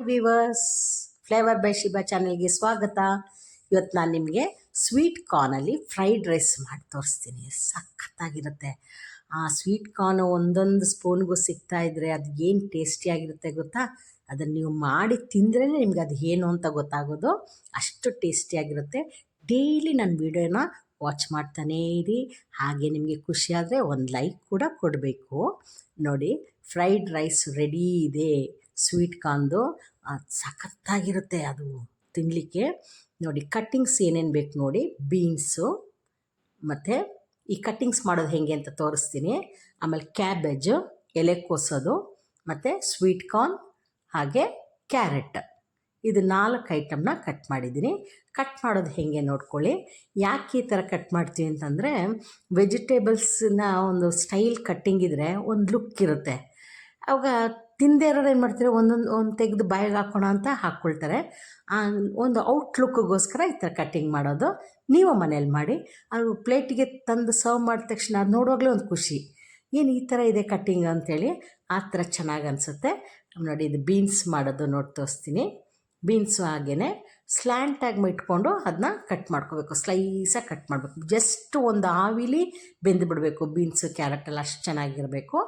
Viewers flavour by Shiba ಚಾನಲ್ಗೆ ಸ್ವಾಗತ. ಇವತ್ತು ನಾನು ನಿಮಗೆ ಸ್ವೀಟ್ ಕಾರ್ನಲ್ಲಿ ಫ್ರೈಡ್ ರೈಸ್ ಮಾಡಿ ತೋರಿಸ್ತೀನಿ. ಸಖತ್ತಾಗಿರುತ್ತೆ. ಆ ಸ್ವೀಟ್ ಕಾರ್ನ್ ಒಂದೊಂದು ಸ್ಪೂನ್ಗೂ ಸಿಗ್ತಾ ಇದ್ದರೆ ಅದು ಏನು ಟೇಸ್ಟಿಯಾಗಿರುತ್ತೆ ಗೊತ್ತಾ? ಅದನ್ನು ನೀವು ಮಾಡಿ ತಿಂದ್ರೇ ನಿಮ್ಗೆ ಅದು ಏನು ಅಂತ ಗೊತ್ತಾಗೋದು. ಅಷ್ಟು ಟೇಸ್ಟಿಯಾಗಿರುತ್ತೆ ಡೈಲಿ ನನ್ನ ವಿಡಿಯೋನ ವಾಚ್ ಮಾಡ್ತಾನೇ ಇರಿ. ಹಾಗೆ ನಿಮಗೆ ಖುಷಿಯಾದರೆ ಒಂದು ಲೈಕ್ ಕೂಡ ಕೊಡಬೇಕು. ನೋಡಿ ಫ್ರೈಡ್ ರೈಸ್ ರೆಡಿ ಇದೆ. ಸ್ವೀಟ್ ಕಾರ್ನ್ದು ಸಖತ್ತಾಗಿರುತ್ತೆ ಅದು ತಿನ್ನಲಿಕ್ಕೆ ನೋಡಿ, ಕಟ್ಟಿಂಗ್ಸ್ ಏನೇನು ಬೇಕು ನೋಡಿ, ಬೀನ್ಸು, ಮತ್ತು ಈ ಕಟ್ಟಿಂಗ್ಸ್ ಮಾಡೋದು ಹೇಗೆ ಅಂತ ತೋರಿಸ್ತೀನಿ. ಆಮೇಲೆ ಕ್ಯಾಬೇಜು ಎಲೆಕೋಸೋದು ಮತ್ತು ಸ್ವೀಟ್ ಕಾರ್ನ್, ಹಾಗೆ ಕ್ಯಾರೆಟ್. ಇದು ನಾಲ್ಕು ಐಟಮ್ನ ಕಟ್ ಮಾಡಿದ್ದೀನಿ. ಕಟ್ ಮಾಡೋದು ಹೇಗೆ ನೋಡ್ಕೊಳ್ಳಿ. ಯಾಕೆ ಈ ಥರ ಕಟ್ ಮಾಡ್ತೀವಿ ಅಂತಂದರೆ, ವೆಜಿಟೇಬಲ್ಸ್ನ ಒಂದು ಸ್ಟೈಲ್ ಕಟ್ಟಿಂಗ್ ಇದ್ದರೆ ಒಂದು ಲುಕ್ ಇರುತ್ತೆ. ಅವಾಗ ತಿಂದೇ ಇರೋರು ಏನು ಮಾಡ್ತಾರೆ? ಒಂದೊಂದು, ಒಂದು ತೆಗೆದು ಬಾಯಿಗೆ ಹಾಕೋಣ ಅಂತ ಹಾಕ್ಕೊಳ್ತಾರೆ ಒಂದು ಔಟ್ಲುಕ್ಗೋಸ್ಕರ ಈ ಥರ ಕಟ್ಟಿಂಗ್ ಮಾಡೋದು. ನೀವು ಮನೇಲಿ ಮಾಡಿ. ಅದು ಪ್ಲೇಟಿಗೆ ತಂದು ಸರ್ವ್ ಮಾಡಿದ ತಕ್ಷಣ ಅದು ನೋಡುವಾಗಲೇ ಒಂದು ಖುಷಿ. ಏನು ಈ ಥರ ಇದೆ ಕಟ್ಟಿಂಗ್ ಅಂಥೇಳಿ ಆ ಥರ ಚೆನ್ನಾಗಿ ಅನಿಸುತ್ತೆ. ನೋಡಿ, ಇದು ಬೀನ್ಸ್ ಮಾಡೋದು ನೋಡಿ ತೋರಿಸ್ತೀನಿ. ಬೀನ್ಸು ಹಾಗೆಯೇ ಸ್ಲ್ಯಾಂಟಾಗಿ ಇಟ್ಕೊಂಡು ಅದನ್ನ ಕಟ್ ಮಾಡ್ಕೋಬೇಕು. ಸ್ಲೈಸಾಗಿ ಕಟ್ ಮಾಡಬೇಕು. ಜಸ್ಟ್ ಒಂದು ಆವಿಲಿ ಬೆಂದು ಬಿಡಬೇಕು ಬೀನ್ಸು ಕ್ಯಾರೆಟ್ ಎಲ್ಲ ಅಷ್ಟು ಚೆನ್ನಾಗಿರಬೇಕು.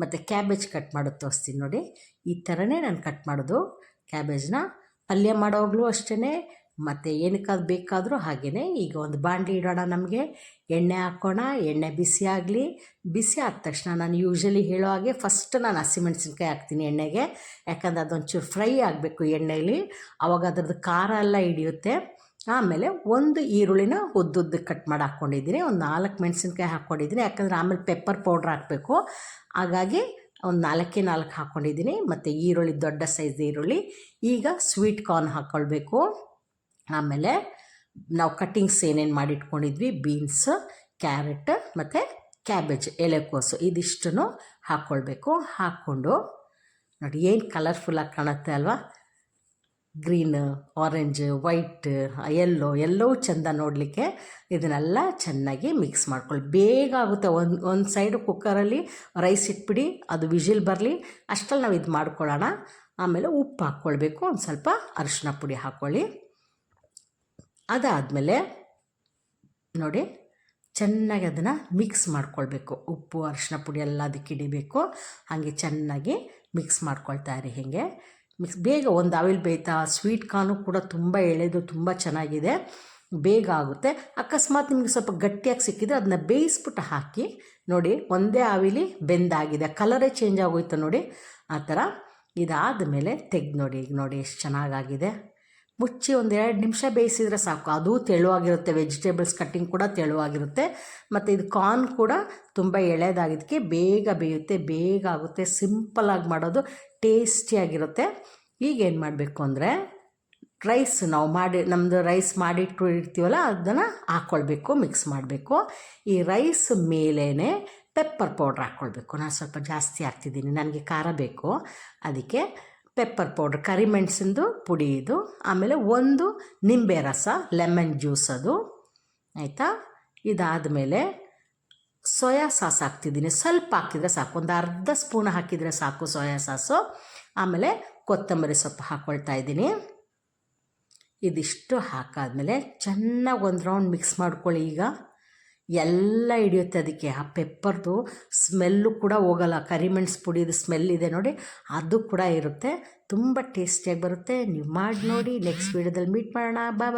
ಮತ್ತು ಕ್ಯಾಬೇಜ್ ಕಟ್ ಮಾಡೋದು ತೋರಿಸ್ತೀನಿ ನೋಡಿ. ಈ ಥರನೇ ನಾನು ಕಟ್ ಮಾಡೋದು. ಕ್ಯಾಬೇಜ್ನ ಪಲ್ಯ ಮಾಡೋವಾಗಲೂ ಅಷ್ಟೇ ಮತ್ತು ಏನಕ್ಕಾದ್ರು ಬೇಕಾದರೂ ಹಾಗೇ ಈಗ ಒಂದು ಬಾಂಡ್ಲಿ ಇಡೋಣ ನಮಗೆ. ಎಣ್ಣೆ ಹಾಕೋಣ, ಎಣ್ಣೆ ಬಿಸಿ ಆಗಲಿ. ಬಿಸಿ ಆದ ತಕ್ಷಣ ನಾನು ಯೂಶ್ವಲಿ ಹೇಳೋ ಹಾಗೆ ಫಸ್ಟ್ ನಾನು ಹಸಿಮೆಣ್ಸಿನ್ಕಾಯಿ ಹಾಕ್ತೀನಿ ಎಣ್ಣೆಗೆ. ಯಾಕಂದರೆ ಅದೊಂಚೂರು ಫ್ರೈ ಆಗಬೇಕು ಎಣ್ಣೆಯಲ್ಲಿ ಆವಾಗ ಅದರದ್ದು ಖಾರ ಎಲ್ಲ ಹಿಡಿಯುತ್ತೆ. ಆಮೇಲೆ ಒಂದು ಈರುಳ್ಳಿನ ಉದ್ದುದ್ದ ಕಟ್ ಮಾಡಿ ಹಾಕ್ಕೊಂಡಿದ್ದೀನಿ. ಒಂದು ನಾಲ್ಕು ಮೆಣಸಿನ್ಕಾಯಿ ಹಾಕ್ಕೊಂಡಿದ್ದೀನಿ. ಯಾಕಂದರೆ ಆಮೇಲೆ ಪೆಪ್ಪರ್ ಪೌಡ್ರ್ ಹಾಕಬೇಕು. ಹಾಗಾಗಿ ಒಂದು ನಾಲ್ಕೇ ನಾಲ್ಕು ಹಾಕ್ಕೊಂಡಿದ್ದೀನಿ. ಮತ್ತು ಈರುಳ್ಳಿ, ದೊಡ್ಡ ಸೈಜ್ ಈರುಳ್ಳಿ. ಈಗ ಸ್ವೀಟ್ ಕಾರ್ನ್ ಹಾಕ್ಕೊಳ್ಬೇಕು ಆಮೇಲೆ ನಾವು ಕಟ್ಟಿಂಗ್ಸ್ ಏನೇನು ಮಾಡಿಟ್ಕೊಂಡಿದ್ವಿ? ಬೀನ್ಸ್ ಕ್ಯಾರೆಟ್ ಮತ್ತು ಕ್ಯಾಬೇಜ್ ಎಲೆಕೋಸು ಇದಿಷ್ಟನ್ನು ಹಾಕ್ಕೊಳ್ಬೇಕು ಹಾಕ್ಕೊಂಡು ನೋಡಿ ಏನು ಕಲರ್ಫುಲ್ಲಾಗಿ ಕಾಣುತ್ತೆ ಅಲ್ವಾ? Green orange white yellow yellow ಚೆಂದ ನೋಡಲಿಕ್ಕೆ ಇದನ್ನೆಲ್ಲ ಚೆನ್ನಾಗಿ ಮಿಕ್ಸ್ ಮಾಡ್ಕೊಳ್ಳಿ ಬೇಗ ಆಗುತ್ತೆ ಒಂದು ಒಂದು ಸೈಡು ಕುಕ್ಕರಲ್ಲಿ ರೈಸ್ ಇಟ್ಬಿಡಿ, ಅದು ವಿಜಿಲ್ ಬರಲಿ ಅಷ್ಟರಲ್ಲಿ ನಾವು ಇದು ಮಾಡ್ಕೊಳ್ಳೋಣ ಆಮೇಲೆ ಉಪ್ಪು ಹಾಕ್ಕೊಳ್ಬೇಕು, ಒಂದು ಸ್ವಲ್ಪ ಅರಿಶಿನ ಪುಡಿ ಹಾಕ್ಕೊಳ್ಳಿ ಅದಾದಮೇಲೆ ನೋಡಿ, ಚೆನ್ನಾಗಿ ಅದನ್ನು ಮಿಕ್ಸ್ ಮಾಡ್ಕೊಳ್ಬೇಕು. ಉಪ್ಪು ಅರಿಶಿನ ಪುಡಿ ಎಲ್ಲ ಅದಕ್ಕೆ ಹಿಡಿಬೇಕು ಹಾಗೆ ಚೆನ್ನಾಗಿ ಮಿಕ್ಸ್ ಮಾಡ್ಕೊಳ್ತಾ ಇರಿ ಹೀಗೆ. ಮಿಕ್ಸ್ ಬೇಗ ಒಂದು ಆವಿಲ್ ಬೇಯ್ತಾ ಸ್ವೀಟ್ ಕಾರ್ನು ಕೂಡ ತುಂಬ ಎಳೆದು ತುಂಬ ಚೆನ್ನಾಗಿದೆ. ಬೇಗ ಆಗುತ್ತೆ. ಅಕಸ್ಮಾತ್ ನಿಮಗೆ ಸ್ವಲ್ಪ ಗಟ್ಟಿಯಾಗಿ ಸಿಕ್ಕಿದ್ರೆ ಅದನ್ನ ಬೇಯಿಸ್ಬಿಟ್ಟು ಹಾಕಿ ನೋಡಿ, ಒಂದೇ ಆವಿಲಿ ಬೆಂದಾಗಿದೆ. ಕಲರೇ ಚೇಂಜ್ ಆಗೋಯ್ತು ನೋಡಿ. ಆ ಥರ ಇದಾದ ಮೇಲೆ ತೆಗ್ದು ನೋಡಿ. ಈಗ ನೋಡಿ ಎಷ್ಟು ಚೆನ್ನಾಗಾಗಿದೆ. ಮುಚ್ಚಿ ಒಂದು ಎರಡು ನಿಮಿಷ ಬೇಯಿಸಿದರೆ ಸಾಕು. ಅದು ತೆಳುವಾಗಿರುತ್ತೆ. ವೆಜಿಟೇಬಲ್ಸ್ ಕಟ್ಟಿಂಗ್ ಕೂಡ ತೆಳುವಾಗಿರುತ್ತೆ. ಮತ್ತು ಇದು ಕಾರ್ನ್ ಕೂಡ ತುಂಬ ಎಳೆದಾಗಿದ್ದಕ್ಕೆ ಬೇಗ ಬೇಯುತ್ತೆ. ಬೇಗ ಆಗುತ್ತೆ. ಸಿಂಪಲಾಗಿ ಮಾಡೋದು ಟೇಸ್ಟಿಯಾಗಿರುತ್ತೆ ಈಗ ಏನು ಮಾಡಬೇಕು ಅಂದರೆ ರೈಸ್ ನಾವು ಮಾಡಿ ನಮ್ಮದು ರೈಸ್ ಮಾಡಿಟ್ಟು ಇರ್ತೀವಲ್ಲ ಅದನ್ನು ಹಾಕ್ಕೊಳ್ಬೇಕು ಮಿಕ್ಸ್ ಮಾಡಬೇಕು. ಈ ರೈಸ್ ಮೇಲೇ ಪೆಪ್ಪರ್ ಪೌಡ್ರ್ ಹಾಕ್ಕೊಳ್ಬೇಕು ನಾನು ಸ್ವಲ್ಪ ಜಾಸ್ತಿ ಹಾಕ್ತಿದ್ದೀನಿ. ನನಗೆ ಖಾರ ಬೇಕು. ಅದಕ್ಕೆ ಪೆಪ್ಪರ್ ಪೌಡ್ರ್ ಕರಿಮೆಣಸಿಂದು ಪುಡಿ ಇದು. ಆಮೇಲೆ ಒಂದು ನಿಂಬೆ ರಸ ಲೆಮನ್ ಜ್ಯೂಸ್ ಅದು. ಆಯಿತಾ? ಇದಾದಮೇಲೆ ಸೋಯಾ ಸಾಸ್ ಹಾಕ್ತಿದ್ದೀನಿ. ಸ್ವಲ್ಪ ಹಾಕಿದರೆ ಸಾಕು. ಒಂದು ಅರ್ಧ ಸ್ಪೂನ್ ಹಾಕಿದರೆ ಸಾಕು ಸೋಯಾ ಸಾಸು. ಆಮೇಲೆ ಕೊತ್ತಂಬರಿ ಸೊಪ್ಪು ಹಾಕ್ಕೊಳ್ತಾ ಇದ್ದೀನಿ. ಇದಿಷ್ಟು ಹಾಕಾದಮೇಲೆ ಚೆನ್ನಾಗಿ ಒಂದು ರೌಂಡ್ ಮಿಕ್ಸ್ ಮಾಡ್ಕೊಳ್ಳಿ ಈಗ. ಎಲ್ಲ ಹಿಡಿಯುತ್ತೆ ಅದಕ್ಕೆ. ಆ ಪೆಪ್ಪರ್ದು ಸ್ಮೆಲ್ಲು ಕೂಡ ಹೋಗಲ್ಲ. ಕರಿಮೆಣ್ಸು ಪುಡಿದು ಸ್ಮೆಲ್ ಇದೆ ನೋಡಿ, ಅದು ಕೂಡ ಇರುತ್ತೆ. ತುಂಬ ಟೇಸ್ಟಿಯಾಗಿ ಬರುತ್ತೆ. ನೀವು ಮಾಡಿ ನೋಡಿ ನೆಕ್ಸ್ಟ್ ವೀಡಿಯೋದಲ್ಲಿ ಮೀಟ್ ಮಾಡೋಣ. ಬಾಯ್